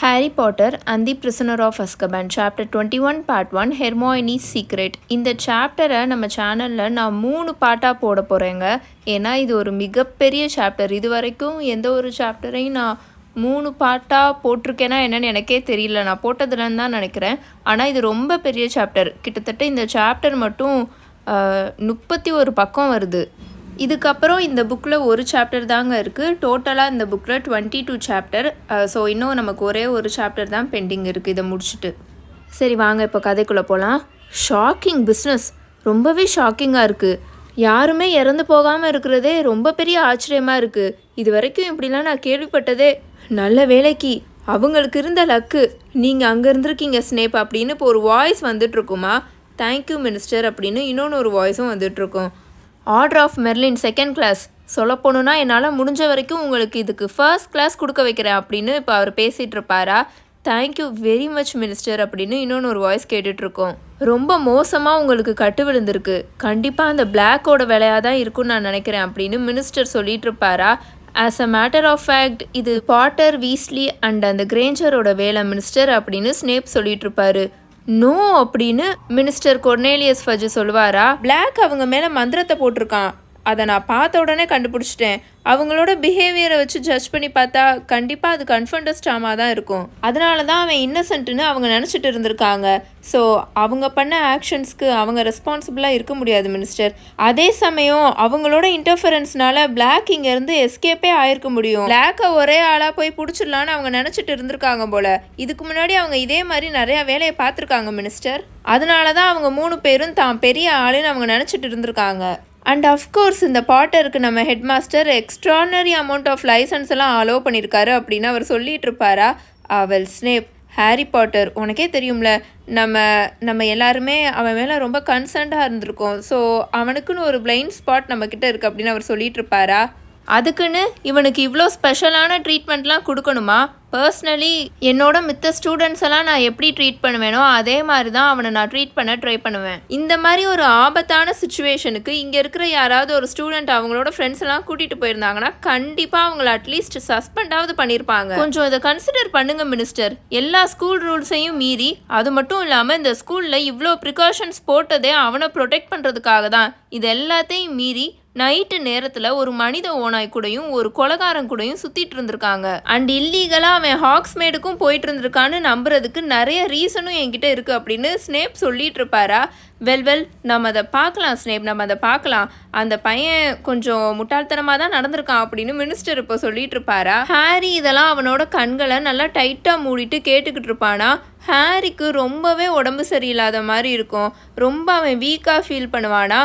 Harry Potter and the prisoner of Azkaban chapter twenty one part one Hermione secret இந்த சாப்டரை நம்ம சேனலில் நான் மூணு பாட்டாக போட போகிறேங்க ஏன்னா இது ஒரு மிகப்பெரிய சாப்டர் இது வரைக்கும் எந்த ஒரு சாப்டரையும் நான் மூணு பாட்டாக போட்டிருக்கேனா என்னன்னு எனக்கே தெரியல. நான் போட்டதுலன்னு தான் நினைக்கிறேன். ஆனால் இது ரொம்ப பெரிய சாப்டர் கிட்டத்தட்ட இந்த சாப்டர் மட்டும் முப்பத்தி ஒரு பக்கம் வருது. இதுக்கப்புறம் இந்த புக்கில் ஒரு சாப்டர் தாங்க இருக்குது டோட்டலாக இந்த புக்கில் டுவெண்ட்டி டூ சாப்டர் ஸோ இன்னும் நமக்கு ஒரே ஒரு சாப்டர் தான் பெண்டிங் இருக்குது இதை முடிச்சுட்டு. சரி வாங்க இப்போ கதைக்குள்ளே போகலாம் ஷாக்கிங் பிஸ்னஸ் ரொம்பவே ஷாக்கிங்காக இருக்குது யாருமே இறந்து போகாமல் இருக்கிறதே ரொம்ப பெரிய ஆச்சரியமாக இருக்குது இது வரைக்கும் இப்படிலாம் நான் கேள்விப்பட்டதே நல்ல வேலைக்கு. அவங்களுக்கு இருந்த லக்கு நீங்கள் அங்கே இருந்திருக்கீங்க ஸ்னேப் அப்படின்னு இப்போ ஒரு வாய்ஸ் வந்துட்டுருக்குமா தேங்க்யூ மினிஸ்டர் அப்படின்னு இன்னொன்று ஒரு வாய்ஸும் வந்துட்டுருக்கோம் order of Merlin second class சொல்ல போகணுன்னா என்னால் முடிஞ்ச வரைக்கும் உங்களுக்கு இதுக்கு ஃபர்ஸ்ட் கிளாஸ் கொடுக்க வைக்கிறேன் அப்படின்னு இப்போ அவர் பேசிகிட்டு இருப்பாரா? தேங்க்யூ வெரி மச் மினிஸ்டர் அப்படின்னு இன்னொன்று ஒரு வாய்ஸ் கேட்டுட்ருக்கோம் ரொம்ப மோசமாக உங்களுக்கு கட்டு விழுந்திருக்கு. கண்டிப்பாக அந்த பிளாக்கோட விலையாக தான் இருக்கும்னு நான் நினைக்கிறேன் அப்படின்னு மினிஸ்டர் சொல்லிட்டு இருப்பாரா? As a matter of fact இது பாட்டர் வீஸ்லி அண்ட் அந்த கிரேஞ்சரோட வேலை மினிஸ்டர் அப்படின்னு ஸ்னேப் சொல்லிட்டு இருப்பாரு. நோ அப்படின்னு மினிஸ்டர் கொர்னேலியஸ் ஃபஜ் சொல்லுவாரா? பிளாக் அவங்க மேலே மந்திரத்தை போட்டிருக்கான். அதை நான் பார்த்த உடனே கண்டுபிடிச்சிட்டேன். அவங்களோட பிஹேவியரை வச்சு ஜட்ஜ் பண்ணி பார்த்தா கண்டிப்பாக அது கன்ஃபண்டஸ்டாமாக தான் இருக்கும். அதனால தான் அவன் இன்னசென்ட்னு அவங்க நினச்சிட்டு இருந்திருக்காங்க. ஸோ அவங்க பண்ண ஆக்ஷன்ஸ்க்கு அவங்க ரெஸ்பான்சிபிளாக இருக்க முடியாது மினிஸ்டர் அதே சமயம் அவங்களோட இன்டர்ஃபரன்ஸ்னால பிளாக் இங்கேருந்து எஸ்கேப்பே ஆயிருக்க முடியும். பிளாக்கை ஒரே ஆளாக போய் பிடிச்சிடலான்னு அவங்க நினச்சிட்டு இருந்திருக்காங்க போல. இதுக்கு முன்னாடி அவங்க இதே மாதிரி நிறையா வேலையை பார்த்துருக்காங்க மினிஸ்டர் அதனால தான் அவங்க மூணு பேரும் தான் பெரிய ஆளுன்னு அவங்க நினச்சிட்டு இருந்திருக்காங்க. அண்ட் அஃப்கோர்ஸ் இந்த பாட்டருக்கு நம்ம head master extraordinary amount of licence எல்லாம் அலோவ் பண்ணியிருக்காரு அப்படின்னு அவர் சொல்லிட்டு இருப்பாரா? அவள் ஸ்னேப் ஹாரி பாட்டர் உனக்கே தெரியும்ல நம்ம நம்ம எல்லாருமே அவன் மேலே ரொம்ப கன்சர்ன்டாக இருந்திருக்கோம். ஸோ அவனுக்குன்னு ஒரு பிளைண்ட் ஸ்பாட் நம்மக்கிட்ட இருக்குது அப்படின்னு அவர் சொல்லிட்டு இருப்பாரா? அதுக்குன்னு இவனுக்கு இவ்வளோ ஸ்பெஷலான ட்ரீட்மெண்ட்லாம் கொடுக்கணுமா? பர்சனலி என்னோட மித்த ஸ்டூடெண்ட்ஸ் எல்லாம் நான் எப்படி ட்ரீட் பண்ணுவேனோ அதே மாதிரி தான் அவனை நான் ட்ரீட் பண்ண ட்ரை பண்ணுவேன். இந்த மாதிரி ஒரு ஆபத்தான சுச்சுவேஷனுக்கு இங்கே இருக்கிற யாராவது ஒரு ஸ்டூடெண்ட் அவங்களோட ஃப்ரெண்ட்ஸ் எல்லாம் கூட்டிகிட்டு போயிருந்தாங்கன்னா கண்டிப்பாக அவங்கள அட்லீஸ்ட் சஸ்பெண்டாவது பண்ணியிருப்பாங்க கொஞ்சம் இதை கன்சிடர் பண்ணுங்க மினிஸ்டர் எல்லா ஸ்கூல் ரூல்ஸையும் மீறி அது மட்டும் இல்லாமல் இந்த ஸ்கூலில் இவ்வளோ ப்ரிகாஷன்ஸ் போட்டதே அவனை ப்ரொடெக்ட் பண்ணுறதுக்காக தான். இது எல்லாத்தையும் மீறி நைட்டு நேரத்தில் ஒரு மனித ஓனாய் கூடயும் ஒரு கொலகாரன் கூடயும் சுற்றிட்டு இருந்திருக்காங்க. அண்ட் இல்லீகலாக அவன் ஹாக்ஸ்மேடுக்கும் போயிட்டு இருந்திருக்கான்னு நம்புறதுக்கு நிறைய ரீசனும் என்கிட்ட இருக்குது அப்படின்னு ஸ்னேப் சொல்லிட்டு இருப்பாரா வெல் வெல் நம்ம அதை பார்க்கலாம் ஸ்னேப். நம்ம அதை பார்க்கலாம். அந்த பையன் கொஞ்சம் முட்டாள்தனமாக தான் நடந்திருக்கான் அப்படின்னு மினிஸ்டர் இப்போ சொல்லிட்டு இருப்பாரா ஹாரி இதெல்லாம் அவனோட கண்களை நல்லா டைட்டாக மூடிட்டு கேட்டுக்கிட்டு இருப்பானா ஹாரிக்கு ரொம்பவே உடம்பு சரியில்லாத மாதிரி இருக்கும். ரொம்ப அவன் வீக்காக ஃபீல் பண்ணுவானா?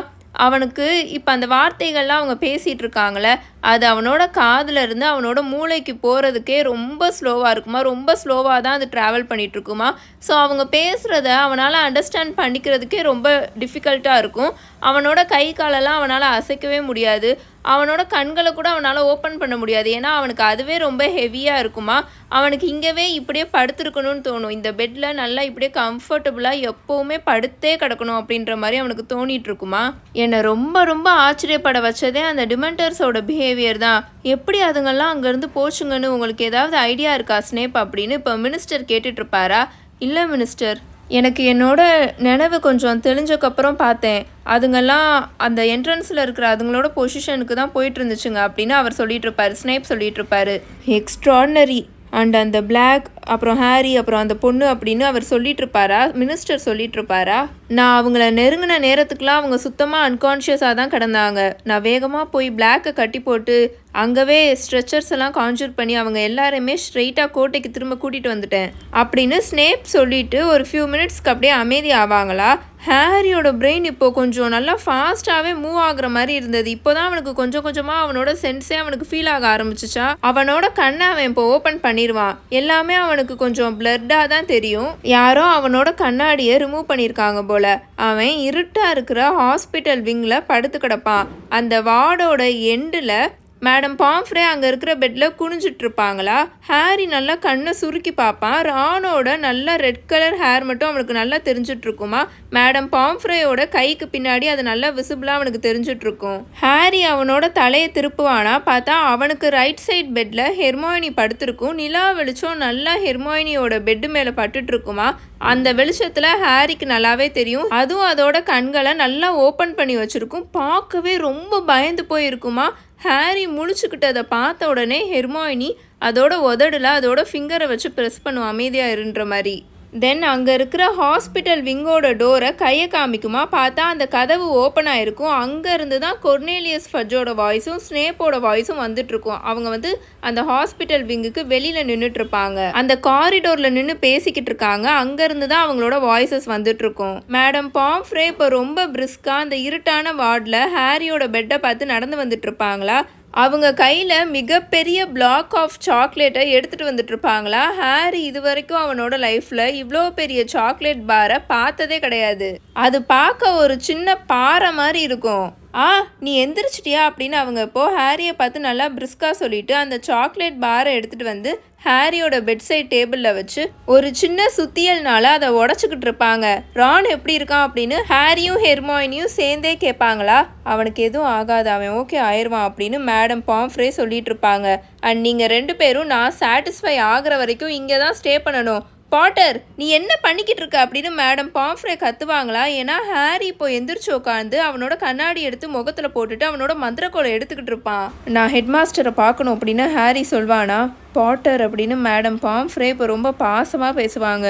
அவனுக்கு இப்போ அந்த வார்த்தைகள்லாம் அவங்க பேசிகிட்டு இருக்காங்களே அது அவனோட காதில் இருந்து அவனோட மூளைக்கு போகிறதுக்கே ரொம்ப ஸ்லோவாக இருக்குமா? ரொம்ப ஸ்லோவாக தான் அது ட்ராவல் பண்ணிகிட்ருக்குமா ஸோ அவங்க பேசுகிறத அவனால் அண்டர்ஸ்டாண்ட் பண்ணிக்கிறதுக்கே ரொம்ப டிஃபிகல்ட்டாக இருக்கும். அவனோட கை காலெல்லாம் அவனால் அசைக்கவே முடியாது. அவனோட கண்களை கூட அவனால் ஓப்பன் பண்ண முடியாது. ஏன்னா அவனுக்கு அதுவே ரொம்ப ஹெவியாக இருக்குமா? அவனுக்கு இங்கேவே இப்படியே படுத்துருக்கணும்னு தோணும். இந்த பெட்டில் நல்லா இப்படியே கம்ஃபர்டபுளாக எப்போவுமே படுத்தே கிடக்கணும் அப்படின்ற மாதிரி அவனுக்கு தோணிட்டு இருக்குமா என்னை ரொம்ப ரொம்ப ஆச்சரியப்பட வச்சதே அந்த டிமெண்டர்ஸோட பிஹேவியர் தான். எப்படி அதுங்கெல்லாம் அங்கேருந்து போச்சுங்கன்னு உங்களுக்கு ஏதாவது ஐடியா இருக்கா ஸ்னேப் அப்படின்னு? இப்போ மினிஸ்டர் கேட்டுட்ருப்பாரா இல்லை மினிஸ்டர் எனக்கு என்னோட நினைவு கொஞ்சம் தெளிஞ்சக்கப்புறம் பார்த்தேன். அதுங்கெல்லாம் அந்த என்ட்ரன்ஸில் இருக்கிற அதுங்களோட பொசிஷனுக்கு தான் போயிட்டு இருந்துச்சுங்க அப்படின்னு அவர் சொல்லிட்டு இருப்பாரு ஸ்னேப் சொல்லிட்டு இருப்பாரு எக்ஸ்ட்ரானரி அண்ட் அந்த பிளாக் அப்புறம் ஹாரி அப்புறம் அந்த பொண்ணு அப்படின்னு அவர் சொல்லிட்டு இருப்பாரா மினிஸ்டர் சொல்லிட்டு இருப்பாரா நான் அவங்கள நெருங்கின நேரத்துக்குலாம் அவங்க சுத்தமாக அன்கான்ஷியஸாக தான் கிடந்தாங்க. நான் வேகமாக போய் பிளாக்கை கட்டி போட்டு அங்கவே ஸ்ட்ரெச்சர்ஸ் எல்லாம் கான்ஜூர் பண்ணி அவங்க எல்லாருமே ஸ்ட்ரெயிட்டாக கோட்டைக்கு திரும்ப கூட்டிகிட்டு வந்துட்டேன். அப்படின்னு ஸ்னேப் சொல்லிட்டு ஒரு ஃபியூ மினிட்ஸ்க்கு அப்படியே அமைதி ஆவாங்களா? ஹாரியோட பிரெயின் இப்போ கொஞ்சம் நல்லா ஃபாஸ்ட்டாகவே மூவ் ஆகுற மாதிரி இருந்தது. இப்போ தான் அவனுக்கு கொஞ்சம் கொஞ்சமாக அவனோட சென்ஸே அவனுக்கு ஃபீல் ஆக ஆரம்பிச்சிச்சா? அவனோட கண்ணை அவன் இப்போ ஓப்பன் பண்ணிடுவான். எல்லாமே அவன் அவனுக்கு கொஞ்சம் பிளர்டாக தான் தெரியும். யாரோ அவனோட கண்ணாடியை ரிமூவ் பண்ணியிருக்காங்க போல. அவன் இருட்டாக இருக்கிற ஹாஸ்பிட்டல் விங்கில் படுத்து கிடப்பான். அந்த வார்டோட எண்டில் மேடம் பாம்ஃப்ரே அங்கே இருக்கிற பெட்டில் குனிஞ்சிட்ருப்பாங்களா? ஹாரி நல்லா கண்ணை சுருக்கி பார்ப்பான். ரானோட நல்லா ரெட் கலர் ஹேர் மட்டும் அவனுக்கு நல்லா தெரிஞ்சிட்ருக்குமா? மேடம் பாம்ஃப்ரேயோட கைக்கு பின்னாடி அது நல்லா விசிபிளாக அவனுக்கு தெரிஞ்சிட்ருக்கும். ஹாரி அவனோட தலையை திருப்புவானா? பார்த்தா அவனுக்கு ரைட் சைட் பெட்டில் ஹெர்மாயினி படுத்திருக்கும். நிலா வெளிச்சம் நல்லா ஹெர்மாயினியோட பெட்டு மேலே பட்டுட்ருக்குமா? அந்த வெளிச்சத்தில் ஹாரிக்கு நல்லாவே தெரியும். அதுவும் அதோட கண்களை நல்லா ஓப்பன் பண்ணி வச்சிருக்கும். பார்க்கவே ரொம்ப பயந்து போயிருக்குமா? ஹாரி முழிச்சுக்கிட்டதை பார்த்த உடனே ஹெர்மாயினி அதோட உதடுல அதோட ஃபிங்கரை வச்சு ப்ரெஸ் பண்ணும் அமைதியாக இருன்ற மாதிரி. தென் அங்கே இருக்கிற ஹாஸ்பிட்டல் விங்கோட டோரை கையை காமிக்குமா? பார்த்தா அந்த கதவு ஓப்பன் ஆகிருக்கும் அங்கேருந்து தான் கொர்னேலியஸ் ஃபஜ்ஜோட வாய்ஸும் ஸ்னேப்போட வாய்ஸும் வந்துட்டுருக்கும் அவங்க வந்து அந்த ஹாஸ்பிட்டல் விங்குக்கு வெளியில் நின்றுட்டுருப்பாங்க அந்த காரிடோரில் நின்று பேசிக்கிட்டு இருக்காங்க. அங்கேருந்து தான் அவங்களோட வாய்ஸஸ் வந்துட்டுருக்கும் மேடம் பாம்ஃப்ரே இப்போ ரொம்ப பிரிஸ்காக அந்த இருட்டான வார்டில் ஹாரியோட பெட்டை பார்த்து நடந்து வந்துட்டு இருப்பாங்களா? அவங்க கையில் மிகப்பெரிய பிளாக் ஆஃப் சாக்லேட்டை எடுத்துகிட்டு வந்துட்டுருப்பாங்களா? ஹாரி இது வரைக்கும் அவனோட லைஃப்பில் இவ்வளோ பெரிய சாக்லேட் பாரை பார்த்ததே கிடையாது. அது பார்க்க ஒரு சின்ன பாறை மாதிரி இருக்கும். ஆ நீ எந்திரிச்சிட்டியா அப்படின்னு அவங்க இப்போ ஹாரியை பார்த்து நல்லா பிரிஸ்காக சொல்லிட்டு அந்த சாக்லேட் பாரை எடுத்துகிட்டு வந்து ஹாரியோட பெட் சைட் டேபிளில் வச்சு ஒரு சின்ன சுத்தியல்னால அதை உடச்சிக்கிட்டு இருப்பாங்க. ரான் எப்படி இருக்கான் அப்படின்னு ஹாரியும் ஹெர்மாயினியும் சேர்ந்தே கேட்பாங்களா? அவனுக்கு எதுவும் ஆகாது அவன் ஓகே ஆயிடுவான் அப்படின்னு மேடம் பாம்ஃப்ரே சொல்லிட்டு இருப்பாங்க. அண்ட் நீங்கள் ரெண்டு பேரும் நான் சாட்டிஸ்ஃபை ஆகிற வரைக்கும் இங்கே தான் ஸ்டே பண்ணணும். பாட்டர் நீ என்ன பண்ணிக்கிட்டு இருக்க அப்படின்னு மேடம் பாம்ஃப்ரே கத்துவாங்களா? ஏன்னா ஹாரி இப்போ எந்திரிச்சு உட்காந்து அவனோட கண்ணாடி எடுத்து முகத்தில் போட்டுட்டு அவனோட மந்திரக்கோலை எடுத்துக்கிட்டு இருப்பான். நான் ஹெட் மாஸ்டரை பார்க்கணும் அப்படின்னு ஹாரி சொல்வானா? பாட்டர் அப்படின்னு மேடம் பாம்ஃப்ரே இப்போ ரொம்ப பாசமாக பேசுவாங்க.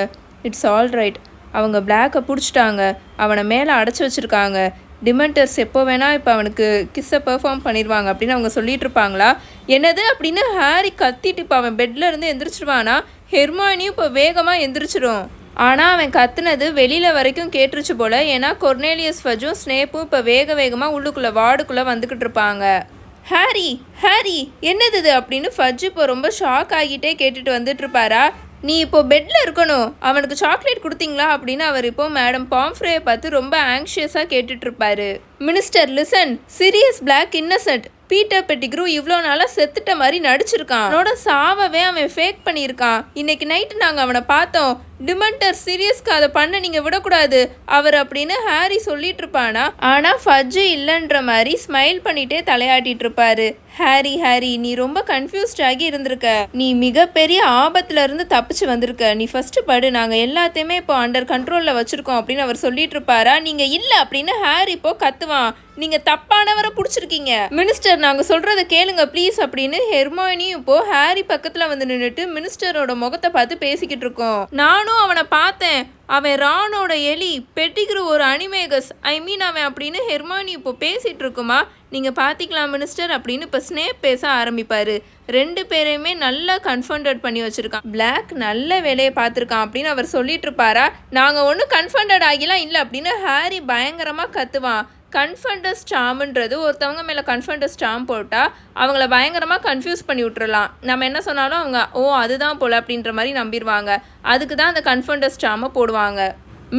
It's all right. அவங்க பிளாக்கை பிடிச்சிட்டாங்க. அவனை மேலே அடைச்சி வச்சுருக்காங்க. டிமெண்டர்ஸ் எப்போ வேணால் இப்போ அவனுக்கு கிஸ்ஸை பெர்ஃபார்ம் பண்ணிடுவாங்க அப்படின்னு அவங்க சொல்லிட்டு இருப்பாங்களா? என்னது அப்படின்னு ஹாரி கத்திட்டு இப்போ அவன் பெட்டில் இருந்து எந்திரிச்சிருவானா? ஹெர்மானியும் இப்போ வேகமாக எந்திரிச்சிடும் ஆனால் அவன் கத்துனது வெளியில் வரைக்கும் கேட்டுருச்சு போல். ஏன்னா கொர்னேலியஸ் ஃபஜும் ஸ்னேப்பும் இப்போ வேக வேகமாக உள்ளுக்குள்ளே வார்டுக்குள்ளே வந்துக்கிட்டு இருப்பாங்க. ஹாரி ஹாரி என்னது இது அப்படின்னு ஃபஜ் இப்போ ரொம்ப ஷாக் ஆகிட்டே கேட்டுட்டு வந்துட்டுருப்பாரா நீ இப்போ பெட்டில் இருக்கணும். அவனுக்கு சாக்லேட் கொடுத்தீங்களா அப்படின்னு அவர் இப்போ மேடம் பாம்ஃப்ரேயை பார்த்து ரொம்ப ஆங்ஷியஸாக கேட்டுட்ருப்பாரு minister listen Sirius Black innocent Peter Pettigrew இவ்வளோ நாளாக செத்துட்ட மாதிரி நடிச்சிருக்கான். அவனோட சாவவே அவன் ஃபேக் பண்ணியிருக்கான். இன்னைக்கு நைட்டு நாங்கள் அவனை பார்த்தோம். டிமெண்டர் சீரியஸ்க்கு அதை பண்ண நீங்கள் விடக்கூடாது. அவர் அப்படின்னு ஹாரி சொல்லிட்டு இருப்பானா? ஆனால் ஃபஜ்ஜு இல்லைன்ற மாதிரி ஸ்மைல் பண்ணிட்டே தலையாட்டிட்டு இருப்பாரு. ஹாரி ஹாரி நீ ரொம்ப கன்ஃபியூஸ்ட் ஆகி இருந்திருக்க. நீ மிகப்பெரிய ஆபத்துல இருந்து தப்பிச்சு வந்திருக்க. நீ ஃபர்ஸ்ட் படு. நாங்கள் எல்லாத்தையுமே இப்போ அண்டர் கண்ட்ரோலில் வச்சிருக்கோம் அப்படின்னு அவர் சொல்லிட்டு இருப்பாரா? நீங்கள் இல்லை அப்படின்னு ஹாரி இப்போ கத்துவான். நீங்க தப்பானவரை பிடிச்சிருக்கீங்க. மினிஸ்டர் நாங்க சொல்றத கேளுங்க ப்ளீஸ் அப்படின்னு ஹெர்மாயினியும் இப்போ ஹாரி பக்கத்துல வந்து நின்றுட்டு மினிஸ்டரோட முகத்தை பார்த்து பேசிக்கிட்டு இருக்கோம். நானும் அவனை பார்த்தேன். அவன் ரானோட எலி பெட்டிக்கிற ஒரு அனிமேகஸ் ஐ மீன் அவன் அப்படின்னு ஹெர்மாயினி இப்போ பேசிட்டு இருக்குமா? நீங்க பார்த்திக்கலாம் மினிஸ்டர் அப்படின்னு இப்போ ஸ்னேப் பேச ஆரம்பிப்பாரு. ரெண்டு பேரையுமே நல்லா கன்ஃபண்டட் பண்ணி வச்சிருக்கான். பிளாக் நல்ல வேலையை பார்த்துருக்கான் அப்படின்னு அவர் சொல்லிட்டு இருப்பாரா? நாங்க ஒன்றும் கன்ஃபண்டட் ஆகிலாம் இல்லை அப்படின்னு ஹாரி பயங்கரமா கத்துவான். கன்ஃபண்டஸ் ஸ்டாம்ன்றது ஒருத்தவங்க மேலே கன்ஃபண்டஸ் ஸ்டாம் போட்டால் அவங்கள பயங்கரமாக கன்ஃபியூஸ் பண்ணி விட்டுறலாம். நம்ம என்ன சொன்னாலும் அவங்க ஓ அதுதான் போல் அப்படின்ற மாதிரி நம்பிடுவாங்க அதுக்கு தான் அந்த கன்ஃபண்டஸ் ஸ்டாமை போடுவாங்க.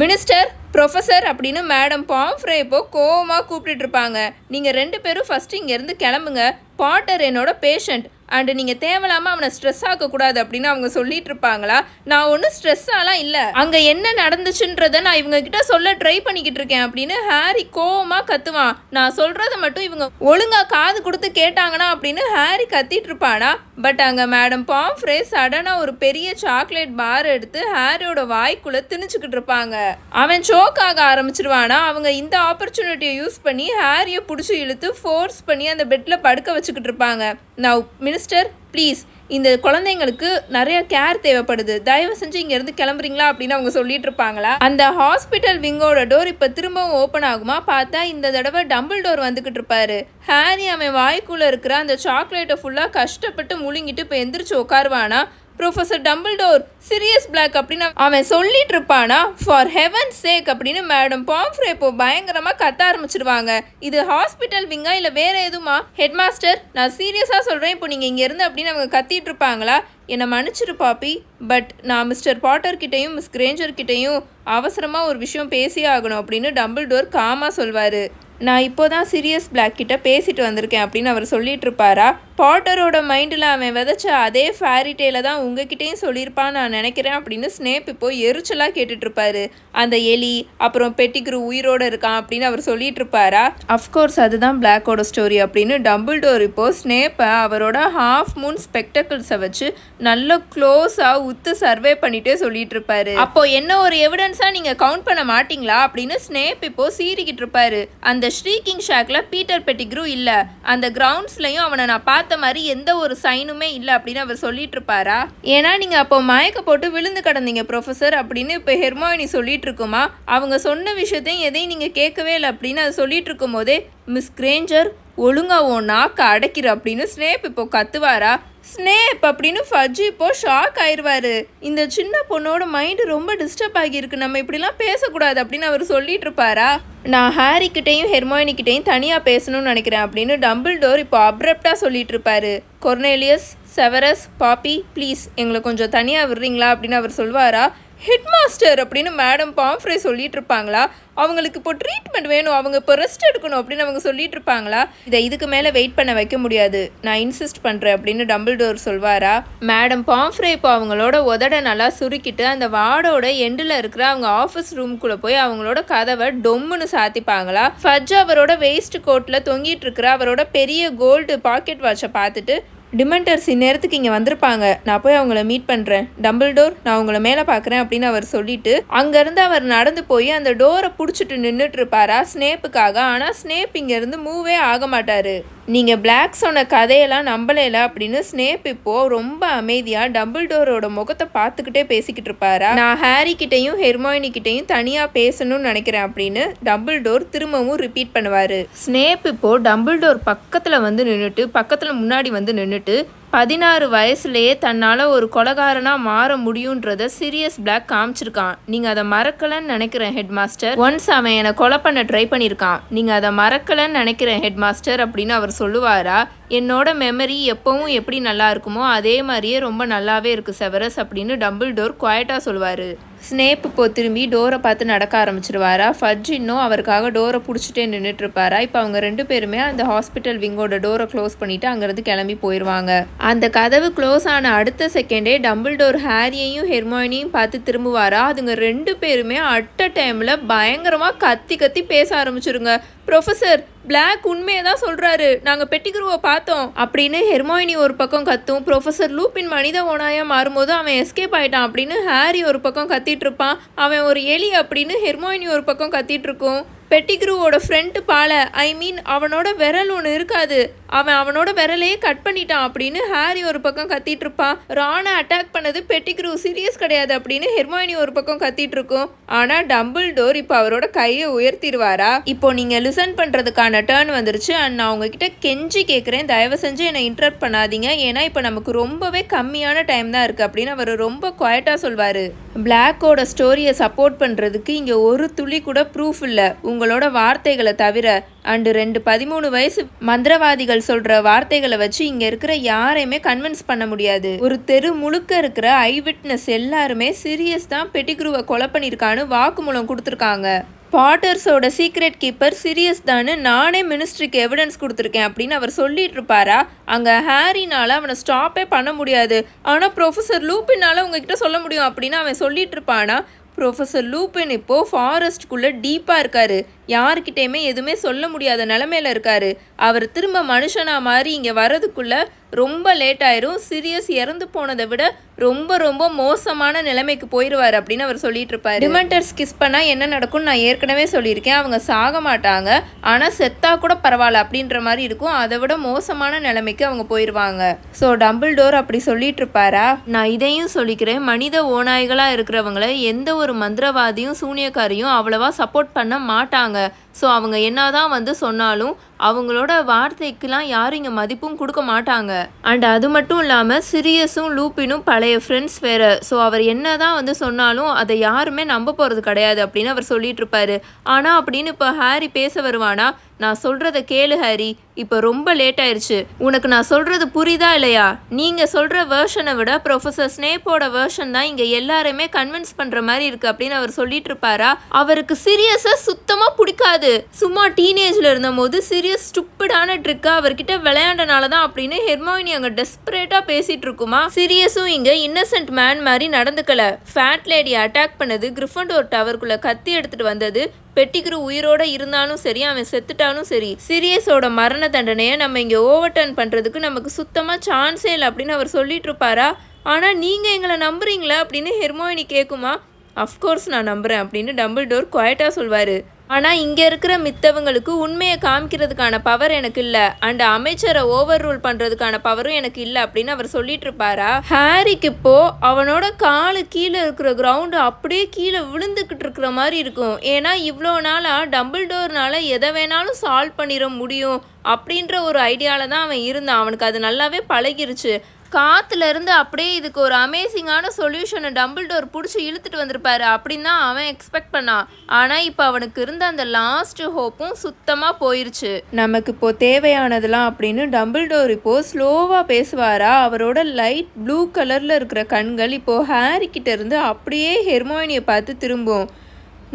மினிஸ்டர் ப்ரொஃபஸர் அப்படின்னு மேடம் பாம்ஃப்ரே இப்போ கோவமாக கூப்பிட்டுட்டு இருப்பாங்க. நீங்கள் ரெண்டு பேரும் ஃபஸ்ட்டு இங்கேருந்து கிளம்புங்க. பாட்டர் என்னோட பேஷண்ட் அண்டு நீங்கள் தேவையில்லாமல் அவனை ஸ்ட்ரெஸ் ஆக்கக்கூடாது அப்படின்னு அவங்க சொல்லிட்டு இருப்பாங்களா? நான் ஒன்றும் ஸ்ட்ரெஸ்ஸாலாம் இல்லை. அங்கே என்ன நடந்துச்சுன்றதை நான் இவங்கக்கிட்ட சொல்ல ட்ரை பண்ணிக்கிட்டு இருக்கேன் அப்படின்னு ஹாரி கோவமாக கத்துவான். நான் சொல்கிறத மட்டும் இவங்க ஒழுங்காக காது கொடுத்து கேட்டாங்கன்னா அப்படின்னு ஹாரி கத்திட்டு இருப்பானா? பட் அங்கே மேடம் பாம்ஃப்ரே சடனாக ஒரு பெரிய சாக்லேட் பார் எடுத்து ஹாரியோட வாய்க்குள்ளே திணிச்சுக்கிட்டு இருப்பாங்க. அவன் சோக் ஆக ஆரம்பிச்சிருவானா? அவங்க இந்த ஆப்பர்ச்சுனிட்டியை யூஸ் பண்ணி ஹாரியை பிடிச்சி இழுத்து ஃபோர்ஸ் பண்ணி அந்த பெட்டில் படுக்க வச்சு வச்சுக்கிட்டு இருப்பாங்க. நான் மினிஸ்டர் ப்ளீஸ் இந்த குழந்தைங்களுக்கு நிறைய கேர் தேவைப்படுது. தயவு செஞ்சு இங்கேருந்து கிளம்புறீங்களா அப்படின்னு அவங்க சொல்லிட்டு இருப்பாங்களா? அந்த ஹாஸ்பிட்டல் விங்கோட டோர் இப்போ திரும்பவும் ஓப்பன் ஆகுமா? பார்த்தா இந்த தடவை டம்பிள் டோர் வந்துக்கிட்டு இருப்பாரு. ஹாரி அவன் வாய்க்குள்ளே இருக்கிற அந்த சாக்லேட்டை ஃபுல்லாக கஷ்டப்பட்டு முழுங்கிட்டு இப்போ எந்திரிச்சு உட்காருவானா? ப்ரொஃபஸர் டம்பிள்டோர் சீரியஸ் பிளாக் அப்படின்னு அவன் சொல்லிட்டு இருப்பானா ஃபார் ஹெவன் சேக் அப்படின்னு மேடம் பாம்ஃப்ரே இப்போ பயங்கரமாக கத்த ஆரம்பிச்சிருவாங்க. இது ஹாஸ்பிட்டல் விங்கா இல்லை வேற எதுமா? ஹெட் மாஸ்டர் நான் சீரியஸாக சொல்கிறேன் இப்போ நீங்கள் இங்கேருந்து அப்படின்னு அவங்க கத்திட்டு இருப்பாங்களா என்னை மன்னிச்சிரு பாப்பி. பட் நான் மிஸ்டர் பாட்டர்கிட்டையும் மிஸ் கிரேஞ்சர்கிட்டையும் அவசரமாக ஒரு விஷயம் பேசியே ஆகணும் அப்படின்னு டம்பிள் டோர் காமாக சொல்வார். நான் இப்போ தான் சீரியஸ் பிளாக் கிட்ட பேசிட்டு வந்திருக்கேன் அப்படின்னு அவர் சொல்லிட்டு இருப்பாரா பாட்டரோட மைண்டில் அவன் விதைச்ச அதே ஃபேரி டேல தான் உங்ககிட்டயும் சொல்லியிருப்பான்னு நான் நினைக்கிறேன் அப்படின்னு ஸ்னேப் இப்போ எரிச்சலாக கேட்டுட்ருப்பாரு அந்த எலி அப்புறம் பெட்டிக்ரு உயிரோட இருக்கான் அப்படின்னு அவர் சொல்லிட்டு இருப்பாரா அஃப்கோர்ஸ் அதுதான் பிளாக்கோட ஸ்டோரி அப்படின்னு டபுள் டோர் இப்போ ஸ்னேப்பை அவரோட ஹாஃப் மூன் ஸ்பெக்டக்கிள்ஸை வச்சு நல்ல க்ளோஸாக உத்து சர்வே பண்ணிட்டே சொல்லிட்டு இருப்பாரு அப்போ என்ன ஒரு எவிடன்ஸாக நீங்கள் கவுண்ட் பண்ண மாட்டீங்களா அப்படின்னு ஸ்னேப் இப்போ சீறிக்கிட்டு இருப்பாரு அந்த ஸ்ரீகிங் ஷாக்ல பீட்டர் பெட்டிக்ரூ இல்லை. அந்த கிரவுண்ட்ஸ்லையும் அவனை நான் பார்த்த மாதிரி எந்த ஒரு சைனுமே இல்லை அப்படின்னு அவர் சொல்லிட்டு இருப்பாரா? ஏன்னா நீங்கள் அப்போ மயக்க போட்டு விழுந்து கிடந்தீங்க ப்ரொஃபஸர் அப்படின்னு இப்போ ஹெர்மோயினி சொல்லிட்டு இருக்குமா? அவங்க சொன்ன விஷயத்தையும் எதையும் நீங்கள் கேட்கவே இல்லை அப்படின்னு அது சொல்லிட்டு இருக்கும் போதே மிஸ் கிரேஞ்சர் ஒழுங்காக உன் நாக்கை அடைக்கிற அப்படின்னு ஸ்னேப் இப்போ கத்துவாரா? ஸ்னேப் அப்படின்னு ஃபஜ்ஜி இப்போ ஷாக் ஆயிடுவாரு இந்த சின்ன பொண்ணோட மைண்டு ரொம்ப டிஸ்டர்ப் ஆகியிருக்கு. நம்ம இப்படிலாம் பேசக்கூடாது அப்படின்னு அவர் சொல்லிட்டு இருப்பாரா நான் ஹாரி கிட்டேயும் தனியாக பேசணும்னு நினைக்கிறேன் அப்படின்னு டம்பிள் டோர் இப்போ அப்ரப்டாக சொல்லிட்டு இருப்பாரு கொர்னேலியஸ் செவரஸ் பாப்பி ப்ளீஸ் எங்களை கொஞ்சம் தனியாக விடுறீங்களா அப்படின்னு அவர் சொல்வாரா? ஹெட் மாஸ்டர் அப்படின்னு மேடம் பாம்ஃப்ரே சொல்லிட்டு இருப்பாங்களா அவங்களுக்கு இப்போ ட்ரீட்மெண்ட் வேணும் அவங்க இப்போ ரெஸ்ட் எடுக்கணும் அப்படின்னு அவங்க சொல்லிட்டு இருப்பாங்களா இதை இதுக்கு மேலே வெயிட் பண்ண வைக்க முடியாது. நான் இன்சிஸ்ட் பண்ணுறேன் அப்படின்னு டம்பிள் டோர் சொல்வாரா? மேடம் பாம்ஃப்ரே இப்போ அவங்களோட உதட நல்லா சுருக்கிட்டு அந்த வார்டோட எண்டில் இருக்கிற அவங்க ஆஃபீஸ் ரூம்குள்ளே போய் அவங்களோட கதவை டொம்முன்னு சாத்திப்பாங்களா? ஃபஜ் அவரோட வேஸ்ட் கோட்டில் தொங்கிட்டு இருக்கிற அவரோட பெரிய கோல்டு பாக்கெட் வாட்சை பார்த்துட்டு டிமெண்டர்ஸ் இந்நேரத்துக்கு இங்கே வந்திருப்பாங்க. நான் போய் அவங்கள மீட் பண்ணுறேன் டபுள் டோர் நான் உங்களை மேலே பார்க்குறேன் அப்படின்னு அவர் சொல்லிட்டு அங்கேருந்து அவர் நடந்து போய் அந்த டோரை பிடிச்சிட்டு நின்றுட்டு இருப்பாரா ஸ்னேப்புக்காக. ஆனால் ஸ்னேப் இங்கேருந்து மூவே ஆக மாட்டார். நீங்கள் பிளாக் சொன்ன கதையெல்லாம் நம்பலைல அப்படின்னு ஸ்னேப் இப்போது ரொம்ப அமைதியாக டபுள் டோரோட முகத்தை பார்த்துக்கிட்டே பேசிக்கிட்டு இருப்பாரா? நான் ஹாரி கிட்டேயும் ஹெர்மாயினி கிட்டேயும் தனியாக பேசணும்னு நினைக்கிறேன் அப்படின்னு டபுள் டோர் திரும்பவும் ரிப்பீட் பண்ணுவார். ஸ்னேப் இப்போது டபுள் டோர் பக்கத்தில் வந்து நின்றுட்டு பக்கத்தில் முன்னாடி வந்து நின்றுட்டு பதினாறு வயசுலேயே தன்னால் ஒரு கொலகாரனாக மாற முடியுன்றத சீரியஸ் பிளாக் காமிச்சிருக்கான். நீங்கள் அதை மறக்கலைன்னு நினைக்கிறேன் ஹெட் மாஸ்டர் ஒன்ஸ் அவன் என்னை கொலை பண்ண ட்ரை பண்ணியிருக்கான். நீங்கள் அதை மறக்கலைன்னு நினைக்கிறேன் ஹெட் மாஸ்டர் அப்படின்னு அவர் சொல்லுவாரா? என்னோட மெமரி எப்பவும் எப்படி நல்லா இருக்குமோ அதே மாதிரியே ரொம்ப நல்லாவே இருக்குது செவரஸ் அப்படின்னு டபுள் டோர் குவாய்ட்டாக சொல்லுவார். ஸ்னேப் இப்போ திரும்பி டோரை பார்த்து நடக்க ஆரம்பிச்சிருவாரா? ஃபட்ஜ் இன்னும் அவருக்காக டோரை பிடிச்சிட்டே நின்றுட்டுருப்பாரா இப்போ அவங்க ரெண்டு பேருமே அந்த ஹாஸ்பிட்டல் விங்கோட டோரை க்ளோஸ் பண்ணிவிட்டு அங்கேருந்து கிளம்பி போயிடுவாங்க அந்த கதவு க்ளோஸ் ஆன அடுத்த செகண்டே டம்பிள் டோர் ஹாரியையும் ஹெர்மாயினியும் பார்த்து திரும்புவாரா? அதுங்க ரெண்டு பேருமே அட் டைமில் பயங்கரமாக கத்தி கத்தி பேச ஆரம்பிச்சிருங்க. ப்ரொஃபஸர் பிளாக் உண்மையை தான் சொல்கிறாரு நாங்கள் பெட்டிக்குருவை பார்த்தோம். அப்படின்னு ஹெர்மோயினி ஒரு பக்கம் கத்தும். ப்ரொஃபஸர் லூப்பின் மனித ஓனாயாக மாறும்போது அவன் எஸ்கேப் ஆயிட்டான் அப்படின்னு ஹாரி ஒரு பக்கம் கத்திட்டு இருப்பான். அவன் ஒரு எலி அப்படின்னு ஹெர்மோயினி ஒரு பக்கம் கத்திட்டு இருக்கும். பெட்டிக்ரூவோட ஃப்ரெண்டு பாலை ஐ மீன் அவனோட விரல் ஒன்று இருக்காது. அவன் அவனோட விரலையே கட் பண்ணிட்டான் அப்படின்னு ஹாரி ஒரு பக்கம் கத்திட்டு இருப்பான் ரானை அட்டாக் பண்ணது பெட்டிக்ரூ சீரியஸ் கிடையாது அப்படின்னு ஹெர்மாயினி ஒரு பக்கம் கத்திட்டு இருக்கும். ஆனால் டம்பிள் டோர் இப்போ அவரோட கையை உயர்த்திடுவாரா? இப்போ நீங்கள் லிசன் பண்ணுறதுக்கான டேர்ன் வந்துருச்சு. அண்ட் நான் உங்ககிட்ட கெஞ்சி கேட்குறேன் தயவு செஞ்சு என்னை இன்டரப்ட் பண்ணாதீங்க. ஏன்னா இப்போ நமக்கு ரொம்பவே கம்மியான டைம் தான் இருக்குது அப்படின்னு அவர் ரொம்ப குவாய்ட்டாக சொல்வார். பிளாக்கோட ஸ்டோரியை சப்போர்ட் பண்ணுறதுக்கு இங்கே ஒரு துளி கூட ப்ரூஃப் இல்லை. உங்களோட வார்த்தைகளை தவிர அண்டு ரெண்டு பதிமூணு வயசு மந்திரவாதிகள் சொல்கிற வார்த்தைகளை வச்சு இங்கே இருக்கிற யாரையுமே கன்வின்ஸ் பண்ண முடியாது. ஒரு தெரு முழுக்க இருக்கிற ஐ விட்னஸ் எல்லாருமே சீரியஸ் தான் பெட்டிக்ரூவை கொலை பண்ணியிருக்கான்னு வாக்குமூலம் கொடுத்துருக்காங்க. பாட்டர்ஸோட சீக்ரெட் கீப்பர் சீரியஸ் தான்னு நானே மினிஸ்ட்ரிக்கு எவிடன்ஸ் கொடுத்துருக்கேன் அப்படின்னு அவர் சொல்லிட்டு இருப்பாரா? அங்கே ஹாரினால அவனை ஸ்டாப்பே பண்ண முடியாது. ஆனால் ப்ரொஃபஸர் லூப்பினால உங்ககிட்ட சொல்ல முடியும் அப்படின்னு அவன் சொல்லிட்டு இருப்பானா? ப்ரொஃபஸர் லூபின் இப்போது ஃபாரஸ்ட்குள்ளே டீப்பாக இருக்காரு. யாருக்கிட்டேயுமே எதுவுமே சொல்ல முடியாத நிலமையில இருக்காரு. அவர் திரும்ப மனுஷனாக மாதிரி இங்கே வர்றதுக்குள்ளே ரொம்ப லேட் ஆயிரும். சீரியஸ் இறந்து போனதை விட ரொம்ப ரொம்ப மோசமான நிலைமைக்கு போயிடுவார் அப்படின்னு அவர் சொல்லிட்டு இருப்பாரு டிமெண்டர்ஸ் கிஸ் பண்ணால் என்ன நடக்கும்னு நான் ஏற்கனவே சொல்லியிருக்கேன். அவங்க சாக மாட்டாங்க. ஆனால் செத்தா கூட பரவாயில்ல அப்படின்ற மாதிரி இருக்கும். அதை விட மோசமான நிலைமைக்கு அவங்க போயிடுவாங்க ஸோ டம்பிள் டோர் அப்படி சொல்லிட்டு இருப்பாரா நான் இதையும் சொல்லிக்கிறேன். மனித ஓநாய்களாக இருக்கிறவங்கள எந்த ஒரு மந்திரவாதியும் சூனியக்காரியும் அவ்வளவா சப்போர்ட் பண்ண மாட்டாங்க. ஸோ அவங்க என்னதான் வந்து சொன்னாலும் அவங்களோட வார்த்தைக்கெல்லாம் யாரும் இங்கே மதிப்பும் கொடுக்க மாட்டாங்க. அண்ட் அது மட்டும் இல்லாமல் சிரியஸும் லூப்பினும் பழைய ஃப்ரெண்ட்ஸ் வேறு. ஸோ அவர் என்ன தான் வந்து சொன்னாலும் அதை யாருமே நம்ப போகிறது கிடையாது அப்படின்னு அவர் சொல்லிட்டு இருப்பாரு. ஆனால் அப்படின்னு இப்போ ஹாரி பேச வருவானா? நான் சொல்கிறத கேளு ஹாரி. இப்போ ரொம்ப லேட் ஆயிடுச்சு உனக்கு நான் சொல்கிறது புரியுதா இல்லையா? நீங்கள் சொல்கிற வேர்ஷனை விட ப்ரொஃபஸர் ஸ்னேப்போட வேர்ஷன் தான் இங்கே எல்லாருமே கன்வின்ஸ் பண்ணுற மாதிரி இருக்குது அப்படின்னு அவர் சொல்லிட்டு இருப்பாரா? அவருக்கு சீரியஸாக சுத்தமாக பிடிக்காது. சும்மா டீனேஜில் இருந்தபோது சீரியஸ் ஸ்டுப்பிடான ட்ரிக்கா அவர்கிட்ட விளையாண்டனால தான் அப்படின்னு ஹெர்மோயினி அங்கே டெஸ்பரேட்டாக பேசிகிட்டு இருக்குமா? சீரியஸும் இங்கே இன்னசென்ட் மேன் மாதிரி நடந்துக்கல. ஃபேட் லேடியை அட்டாக் பண்ணது கிரிஃபண்டோர் டவருக்குள்ளே கத்தி எடுத்துகிட்டு வந்தது பெட்டிக்குரு உயிரோட இருந்தாலும் சரி அவன் செத்துட்டாலும் சரி சீரியஸோட மரண தண்டனையை நம்ம இங்கே ஓவர் டர்ன் பண்ணுறதுக்கு நமக்கு சுத்தமாக சான்ஸே இல்லை அப்படின்னு அவர் சொல்லிட்டு இருப்பாரா? ஆனால் நீங்கள் எங்களை நம்புறீங்களா அப்படின்னு ஹெர்மோயினி கேட்குமா அஃப்கோர்ஸ் நான் நம்புகிறேன் அப்படின்னு டபுள் டோர் குவாய்ட்டாக சொல்வார். ஆனால் இங்கே இருக்கிற மித்தவங்களுக்கு உண்மையை காமிக்கிறதுக்கான பவர் எனக்கு இல்லை. அண்ட் அமைச்சரை ஓவர் ரூல் பண்ணுறதுக்கான பவரும் எனக்கு இல்லை அப்படின்னு அவர் சொல்லிட்டு இருப்பாரா ஹாரிக்கு இப்போ அவனோட காலு கீழே இருக்கிற கிரவுண்டு அப்படியே கீழே விழுந்துக்கிட்டு இருக்கிற மாதிரி இருக்கும். ஏன்னா இவ்வளோ நாளாக டபுள் டோர்னால எதை வேணாலும் சால்வ் பண்ணிட முடியும் அப்படின்ற ஒரு ஐடியாவில் தான் அவன் இருந்தான். அவனுக்கு அது நல்லாவே பழகிருச்சு. காத்துல அப்படியே இதுக்கு ஒரு அமேசிங்கான சொல்யூஷனை டம்பிள் டோர் பிடிச்சி இழுத்துட்டு வந்திருப்பாரு. அப்படின்னு தான் அவன் எக்ஸ்பெக்ட் பண்ணான் ஆனால் இப்போ அவனுக்கு இருந்த அந்த லாஸ்ட் ஹோப்பும் சுத்தமாக போயிருச்சு. நமக்கு இப்போ தேவையானதெல்லாம் அப்படின்னு டம்பிள் டோர் இப்போ ஸ்லோவாக பேசுவாரா? அவரோட லைட் ப்ளூ கலரில் இருக்கிற கண்கள் இப்போ ஹாரி கிட்ட இருந்து அப்படியே ஹெர்மோயினியை பார்த்து திரும்பும்.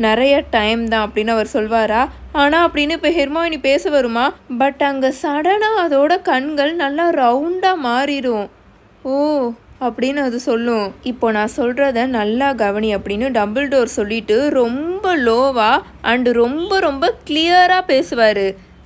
நிறைய டைம் தான் அப்படின்னு அவர் சொல்வாரா? ஆனால் அப்படின்னு இப்போ ஹெர்மோயினி பேச வருமா? பட் அங்கே சடனாக அதோட கண்கள் நல்லா ரவுண்டாக மாறிடும் ஓ அப்படின்னு அது சொல்லும். இப்போ நான் சொல்கிறத நல்லா கவனி அப்படின்னு டபுள் டோர் சொல்லிட்டு ரொம்ப லோவாக அண்டு ரொம்ப ரொம்ப கிளியராக பேசுவார்.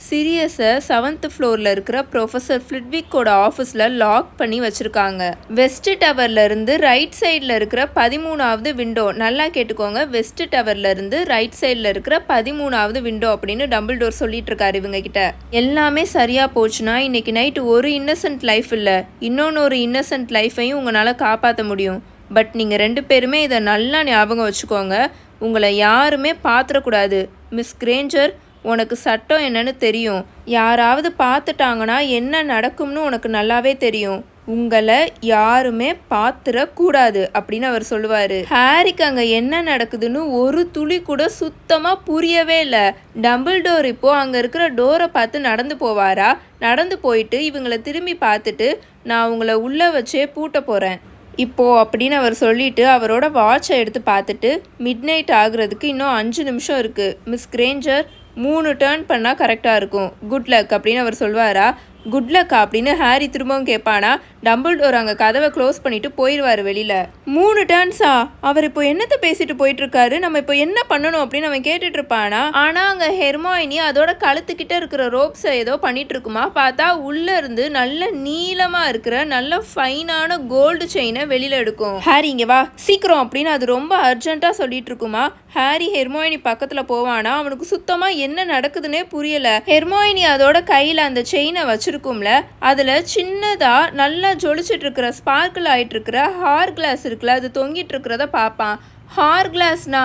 சிரியஸை செவன்த் ஃப்ளோரில் இருக்கிற ப்ரொஃபஸர் ஃப்ளிட்விக்கோட ஆஃபீஸில் லாக் பண்ணி வச்சுருக்காங்க. வெஸ்ட் டவர்லேருந்து ரைட் சைடில் இருக்கிற பதிமூணாவது விண்டோ நல்லா கேட்டுக்கோங்க வெஸ்ட் டவர்லேருந்து ரைட் சைடில் இருக்கிற பதிமூணாவது விண்டோ அப்படின்னு டபுள் டோர் சொல்லிட்டு இருக்காரு இவங்க கிட்ட. எல்லாமே சரியாக போச்சுன்னா இன்னைக்கு நைட்டு ஒரு இன்னசென்ட் லைஃப் இல்லை. இன்னொன்று ஒரு இன்னசென்ட் லைஃப்பையும் உங்களால் காப்பாற்ற முடியும். பட் நீங்கள் ரெண்டு பேருமே இதை நல்லா ஞாபகம் வச்சுக்கோங்க. உங்களை யாருமே பாத்திரக்கூடாது மிஸ் கிரேஞ்சர் உனக்கு சட்டம் என்னன்னு தெரியும். யாராவது பார்த்துட்டாங்கன்னா என்ன நடக்கும்னு உனக்கு நல்லாவே தெரியும். உங்களை யாருமே பாத்துறக்கூடாது அப்படின்னு அவர் சொல்லுவார். ஹாரிக்கு அங்கே என்ன நடக்குதுன்னு ஒரு துளி கூட சுத்தமாக புரியவே இல்லை. டபுள் டோர் இப்போ அங்கே இருக்கிற டோரை பார்த்து நடந்து போவாரா? நடந்து போயிட்டு இவங்களை திரும்பி பார்த்துட்டு நான் உங்களை உள்ளே வச்சே பூட்ட போகிறேன் இப்போ அப்படின்னு அவர் சொல்லிட்டு அவரோட வாட்சை எடுத்து பார்த்துட்டு மிட் நைட் ஆகுறதுக்கு இன்னும் அஞ்சு நிமிஷம் இருக்குது மிஸ் கிரேஞ்சர் மூணு டேர்ன் பண்ணால் கரெக்டாக இருக்கும். குட் லக் அப்படின்னு அவர் சொல்வாரா? குட் லக் அப்படின்னு ஹாரி திரும்பவும் கேட்பானா டம்பிள்டோர் அங்கே கதவை க்ளோஸ் பண்ணிட்டு போயிடுவார் வெளியில். மூணு டேர்ன்ஸா? அவர் இப்போ என்னத்தை பேசிட்டு போயிட்டு இருக்காரு நம்ம இப்போ என்ன பண்ணணும் அப்படின்னு அவன் கேட்டுட்டு இருப்பானா ஆனால் அங்கே ஹெர்மாயினி அதோட கழுத்துக்கிட்ட இருக்கிற ரோப்ஸை ஏதோ பண்ணிட்டு இருக்குமா பார்த்தா உள்ள இருந்து நல்ல நீளமாக இருக்கிற நல்ல ஃபைனான கோல்டு செயினை வெளியில் எடுக்கும். ஹாரி இங்கே வா. சீக்கிரம் அப்படின்னு அது ரொம்ப அர்ஜென்ட்டாக சொல்லிட்டு இருக்குமா ஹாரி ஹெர்மாயினி பக்கத்தில் போவானா? அவனுக்கு சுத்தமாக என்ன நடக்குதுன்னே புரியலை. ஹெர்மாயினி அதோட கையில் அந்த செயினை இருக்கும்ல அதில் சின்னதாக நல்லா ஜொலிச்சிட்ருக்கிற ஸ்பார்க்கிள் ஆகிட்டுருக்கிற ஹார் கிளாஸ் இருக்குல்ல அது தொங்கிட்டு இருக்கிறத பார்ப்பான் ஹார் கிளாஸ்னா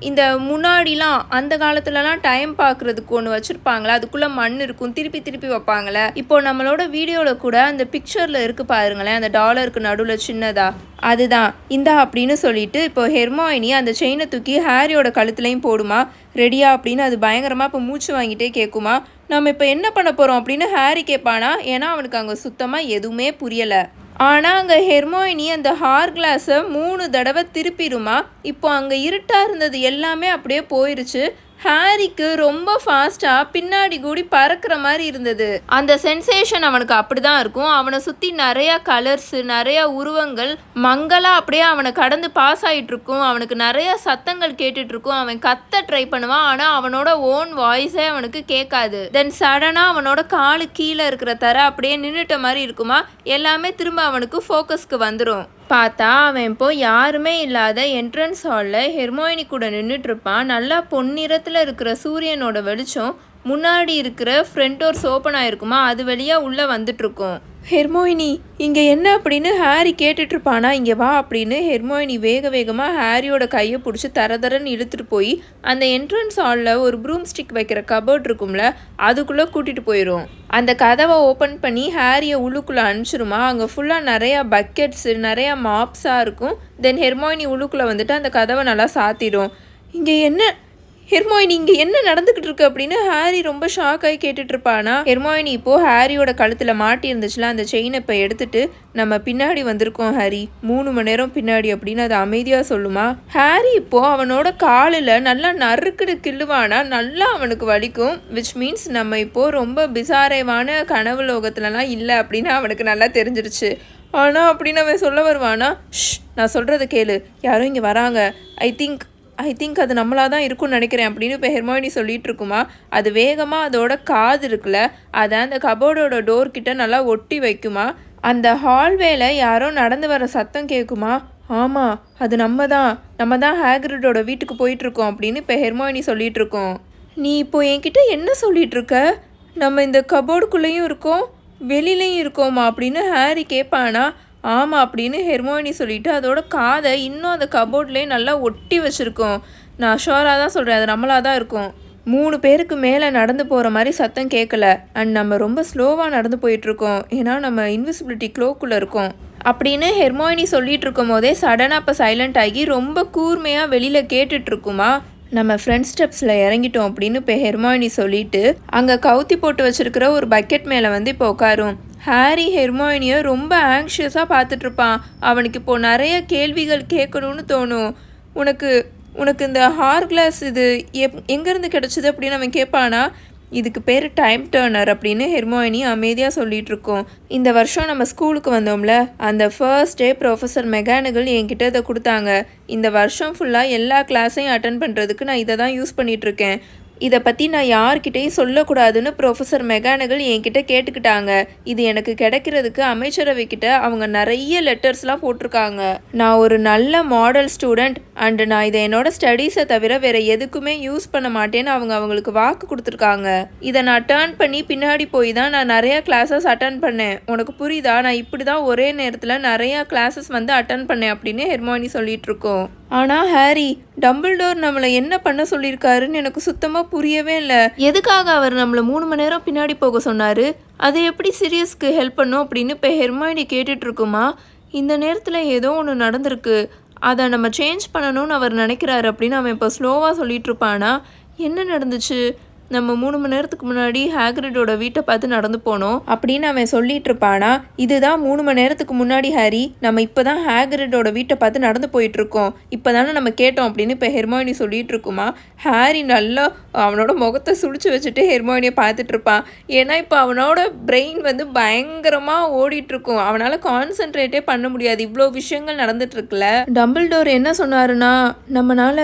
இந்த முன்னாடிலாம் அந்த காலத்துலலாம் டைம் பார்க்குறதுக்கு ஒன்று வச்சுருப்பாங்களே அதுக்குள்ளே மண் இருக்கும் திருப்பி திருப்பி வைப்பாங்களே. இப்போ நம்மளோட வீடியோவில் கூட அந்த பிக்சரில் இருக்குது பாருங்களேன் அந்த டாலருக்கு நடுவில் சின்னதா. அதுதான். இந்தா அப்படின்னு சொல்லிட்டு இப்போ ஹெர்மாயினி அந்த செயினை தூக்கி ஹாரியோட கழுத்துலையும் போடுமா? ரெடியா அப்படின்னு அது பயங்கரமாக இப்போ மூச்சு வாங்கிட்டே கேட்குமா நம்ம இப்போ என்ன பண்ண போகிறோம் அப்படின்னு ஹாரி கேட்பானா ஏன்னா அவனுக்கு அங்கே சுத்தமாக எதுவுமே புரியலை. ஆனால் அங்கே ஹெர்மோயினி அந்த ஹார் கிளாஸை மூணு தடவை திருப்பிடுமா. இப்போ அங்கே இருட்டாக இருந்தது எல்லாமே அப்படியே போயிருச்சு. ஹாரிக்கு ரொம்ப ஃபாஸ்ட்டாக பின்னாடி கூடி பறக்கிற மாதிரி இருந்தது. அந்த சென்சேஷன் அவனுக்கு அப்படிதான் இருக்கும். அவனை சுற்றி நிறைய கலர்ஸ் நிறைய உருவங்கள் மங்கலாக அப்படியே அவனை கடந்து பாஸ் ஆகிட்டு இருக்கும். அவனுக்கு நிறைய சத்தங்கள் கேட்டுட்டு இருக்கும். அவன் கத்த ட்ரை பண்ணுவான். ஆனால் அவனோட ஓன் வாய்ஸே அவனுக்கு கேட்காது. தென் சடனாக அவனோட காலு கீழே இருக்கிற தர அப்படியே நின்றுட்ட மாதிரி இருக்குமா? எல்லாமே திரும்ப அவனுக்கு ஃபோக்கஸ்க்கு வந்துடும் பார்த்தா அவன் இப்போ யாருமே இல்லாத என்ட்ரன்ஸ் ஹாலில் ஹெர்மோயினி கூட நின்றுட்டுருப்பான் நல்லா பொன்னிறத்தில் இருக்கிற சூரியனோட வெளிச்சம் முன்னாடி இருக்கிற ஃப்ரண்ட் டோர்ஸ் ஓப்பன் ஆயிருக்குமா? அது வழியாக உள்ளே வந்துட்டுருக்கோம். ஹெர்மோயினி இங்கே என்ன அப்படின்னு ஹாரி கேட்டுட்ருப்பானா இங்கே வா அப்படின்னு ஹெர்மோயினி வேக வேகமாக ஹாரியோட கையை பிடிச்சி தர தரன்னு இழுத்துட்டு போய் அந்த என்ட்ரன்ஸ் ஹாலில் ஒரு ப்ரூம் ஸ்டிக் வைக்கிற கபோர்ட் இருக்கும்ல அதுக்குள்ளே கூட்டிகிட்டு போயிடும் அந்த கதவை ஓப்பன் பண்ணி ஹாரியை உள்ளுக்குள்ளே அனுப்பிச்சிருமா அங்கே ஃபுல்லாக நிறையா பக்கெட்ஸு நிறையா மாப்ஸாக இருக்கும். தென் ஹெர்மோயினி உள்ளுக்குள்ளே வந்துட்டு அந்த கதவை நல்லா சாத்திடும். இங்கே என்ன ஹெர்மாயினி இங்கே என்ன நடந்துக்கிட்டு இருக்கு அப்படின்னு ஹாரி ரொம்ப ஷாக் ஆகி கேட்டுட்டு இருப்பானா ஹெர்மாயினி இப்போ ஹாரியோட கழுத்தில் மாட்டி இருந்துச்சுல அந்த செயினை இப்போ எடுத்துட்டு நம்ம பின்னாடி வந்திருக்கோம் ஹாரி. மூணு மணி நேரம் பின்னாடி அப்படின்னு அது அமைதியாக சொல்லுமா? ஹாரி இப்போ அவனோட காலில் நல்லா நறுக்குடு கிள்ளுவானா? நல்லா அவனுக்கு வலிக்கும். விச் மீன்ஸ் நம்ம இப்போ ரொம்ப பிசாரைவான கனவு லோகத்துலலாம் இல்லை அப்படின்னு அவனுக்கு நல்லா தெரிஞ்சிருச்சு. ஆனால் அப்படின்னு அவன் சொல்ல வருவானா? ஷ் நான் சொல்கிறத கேளு. யாரும் இங்கே வராங்க. ஐ திங்க் ஐ திங்க் அது நம்மளாக தான் இருக்கும்னு நினைக்கிறேன் அப்படின்னு இப்போ ஹெர்மாயினி சொல்லிட்டு இருக்குமா அது வேகமாக அதோட காது இருக்குல்ல அதை அந்த கபோர்டோட டோர் கிட்ட நல்லா ஒட்டி வைக்குமா? அந்த ஹால்வேல யாரோ நடந்து வர சத்தம் கேட்குமா ஆமாம் அது நம்ம தான் நம்ம தான் ஹேக்ரிடோட வீட்டுக்கு போயிட்டுருக்கோம் அப்படின்னு இப்போ ஹெர்மாயினி சொல்லிட்டு இருக்கோம் நீ இப்போ என்கிட்ட என்ன சொல்லிட்டு இருக்க நம்ம இந்த கபோர்டுக்குள்ளேயும் இருக்கோம் வெளியிலையும் இருக்கோமா அப்படின்னு ஹாரி கேட்பானா ஆமாம் அப்படின்னு ஹெர்மோயினி சொல்லிட்டு அதோட காதை இன்னும் அந்த கபோர்ட்லேயே நல்லா ஒட்டி வச்சுருக்கோம். நான் ஷோராக தான் சொல்கிறேன் அது நம்மளாக தான் இருக்கும். மூணு பேருக்கு மேலே நடந்து போகிற மாதிரி சத்தம் கேட்கல அண்ட் நம்ம ரொம்ப ஸ்லோவாக நடந்து போயிட்டுருக்கோம். ஏன்னா நம்ம இன்விசிபிலிட்டி க்ளோக்குள்ளே இருக்கோம். அப்படின்னு ஹெர்மோயினி சொல்லிட்டு இருக்கும் போதே சடனாக இப்போ சைலண்ட் ஆகி ரொம்ப கூர்மையாக வெளியில் கேட்டுட்ருக்குமா நம்ம ஃப்ரெண்ட் ஸ்டெப்ஸில் இறங்கிட்டோம் அப்படின்னு இப்போ ஹெர்மாயினி சொல்லிட்டு அங்கே கவுத்தி போட்டு வச்சிருக்கிற ஒரு பக்கெட் மேலே வந்து இப்போ உட்காரும் ஹாரி ஹெர்மாயினியை ரொம்ப ஆங்ஷியஸாக பார்த்துட்டு இருப்பான். அவனுக்கு இப்போ நிறைய கேள்விகள் கேட்கணும்னு தோணும். உனக்கு உனக்கு இந்த ஹார் கிளாஸ் இது எப் எங்கேருந்து கிடச்சிது அப்படின்னு அவன் கேட்பானா? இதுக்கு பேர் டைம் டேர்னர் அப்படின்னு ஹெர்மோயினி அமைதியாக சொல்லிகிட்ருக்கோம் இருக்கோம். இந்த வருஷம் நம்ம ஸ்கூலுக்கு வந்தோம்ல அந்த ஃபர்ஸ்ட் டே ப்ரொஃபஸர் மெக்கானிக்கல் என்கிட்ட இதை கொடுத்தாங்க. இந்த வருஷம் ஃபுல்லாக எல்லா கிளாஸையும் அட்டன் பண்ணுறதுக்கு நான் இதை தான் யூஸ் பண்ணிகிட்ருக்கேன் இதை பற்றி நான் யார்கிட்டையும் சொல்லக்கூடாதுன்னு ப்ரொஃபஸர் மெக்கானிக்கல் என்கிட்ட கேட்டுக்கிட்டாங்க. இது எனக்கு கிடைக்கிறதுக்கு அமைச்சரவை கிட்ட அவங்க நிறைய லெட்டர்ஸ்லாம் போட்டிருக்காங்க. நான் ஒரு நல்ல மாடல் ஸ்டூடெண்ட் அண்டு நான் இதை என்னோட ஸ்டடீஸை தவிர வேற எதுக்குமே யூஸ் பண்ண மாட்டேன்னு அவங்க அவங்களுக்கு வாக்கு கொடுத்துருக்காங்க. இதை நான் டேர்ன் பண்ணி பின்னாடி போய் தான் நான் நிறையா கிளாஸஸ் அட்டன் பண்ணேன். உனக்கு புரியுதா? நான் இப்படி தான் ஒரே நேரத்தில் நிறையா கிளாஸஸ் வந்து அட்டன் பண்ணேன் அப்படின்னு ஹெர்மோனி சொல்லிட்டு இருக்கோம். ஆனால் ஹாரி டம்பிள்டோர் நம்மளை என்ன பண்ண சொல்லியிருக்காருன்னு எனக்கு சுத்தமாக புரியவே இல்லை. எதுக்காக அவர் நம்மளை மூணு மணி நேரம் பின்னாடி போக சொன்னார்? அதை எப்படி சீரியஸ்க்கு ஹெல்ப் பண்ணும் அப்படின்னு இப்போ ஹெர்மாயினி கேட்டுட்ருக்குமா இந்த நேரத்தில் ஏதோ ஒன்று நடந்திருக்கு. அதை நம்ம சேஞ்ச் பண்ணணும்னு அவர் நினைக்கிறாரு அப்படின்னு அவன் இப்போ ஸ்லோவாக சொல்லிட்டு இருப்பானா? என்ன நடந்துச்சு? நம்ம மூணு மணி நேரத்துக்கு முன்னாடி ஹேக்ரிடோட வீட்டை பார்த்து நடந்து போனோம். அப்படின்னு அவன் சொல்லிட்டு இருப்பானா இதுதான் மூணு மணி நேரத்துக்கு முன்னாடி ஹாரி நம்ம இப்போ தான் ஹேக்ரிடோட வீட்டை பார்த்து நடந்து போயிட்டு இருக்கோம். இப்போ தானே நம்ம கேட்டோம் அப்படின்னு இப்போ ஹெர்மாயினி சொல்லிட்டு இருக்குமா? ஹாரி நல்லா அவனோட முகத்தை சுழிச்சு வச்சுட்டு ஹெர்மாயினியை பார்த்துட்டு இருப்பான். ஏன்னா இப்போ அவனோட பிரெயின் வந்து பயங்கரமாக ஓடிட்டு இருக்கும். அவனால் கான்சென்ட்ரேட்டே பண்ண முடியாது. இவ்வளோ விஷயங்கள் நடந்துட்டு இருக்குல்ல. டம்பிள் டோர் என்ன சொன்னாருன்னா நம்மளால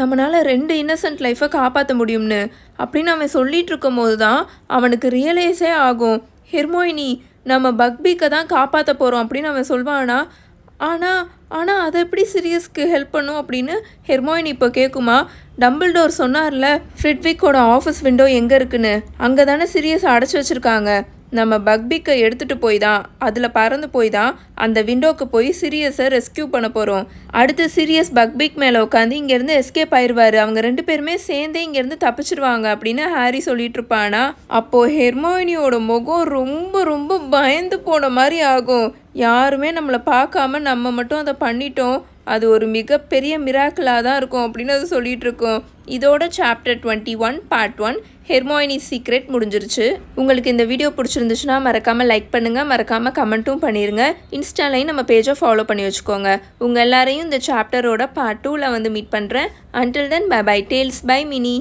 நம்மளால ரெண்டு இன்னசென்ட் லைஃப்பை காப்பாற்ற முடியும்னு. அப்படின்னு அவன் சொல்லிட்டு இருக்கும் போது தான் அவனுக்கு ரியலைஸே ஆகும். ஹெர்மோயினி நம்ம பக்பீக்கை தான் காப்பாற்ற போகிறோம் அப்படின்னு அவன் சொல்வானா? ஆனால் ஆனால் அதை எப்படி சீரியஸ்க்கு ஹெல்ப் பண்ணும் அப்படின்னு ஹெர்மோயினி இப்போ கேட்குமா? டம்பிள்டோர் சொன்னார்ல ஃப்ரிட்விக்கோட ஆஃபீஸ் விண்டோ எங்கே இருக்குன்னு? அங்கே தானே சீரியஸ் அடைச்சி வச்சுருக்காங்க. நம்ம பக்பிக்கை எடுத்துகிட்டு போய் தான் அதில் பறந்து போய் தான் அந்த விண்டோக்கு போய் சிரியஸை ரெஸ்கியூ பண்ண போகிறோம் அடுத்து சீரியஸ் பக்பிக் மேலே உட்காந்து இங்கேருந்து எஸ்கேப் ஆயிடுவார் அவங்க ரெண்டு பேருமே சேர்ந்தே இங்கேருந்து தப்பிச்சிருவாங்க அப்படின்னு ஹாரி சொல்லிட்டு இருப்பானா? அப்போது ஹெர்மோயினியோட முகம் ரொம்ப ரொம்ப பயந்து போன மாதிரி ஆகும். யாருமே நம்மளை பார்க்காம நம்ம மட்டும் அதை பண்ணிட்டோம். அது ஒரு மிகப்பெரிய மிராக்கிளாக தான் இருக்கும் அப்படின்னு அது சொல்லிட்டு இருக்கோம். இதோட chapter twenty one part one Hermione secret முடிஞ்சிருச்சு. உங்களுக்கு இந்த வீடியோ பிடிச்சிருந்துச்சுன்னா மறக்காமல் லைக் பண்ணுங்கள் மறக்காமல் கமெண்ட்டும் பண்ணிடுங்க இன்ஸ்டாலையும் நம்ம பேஜை ஃபாலோ பண்ணி வச்சுக்கோங்க. உங்கள் எல்லாரையும் இந்த சாப்டரோட பார்ட் டூவில் வந்து மீட் பண்ணுறேன் until then bye bye Tales by Mini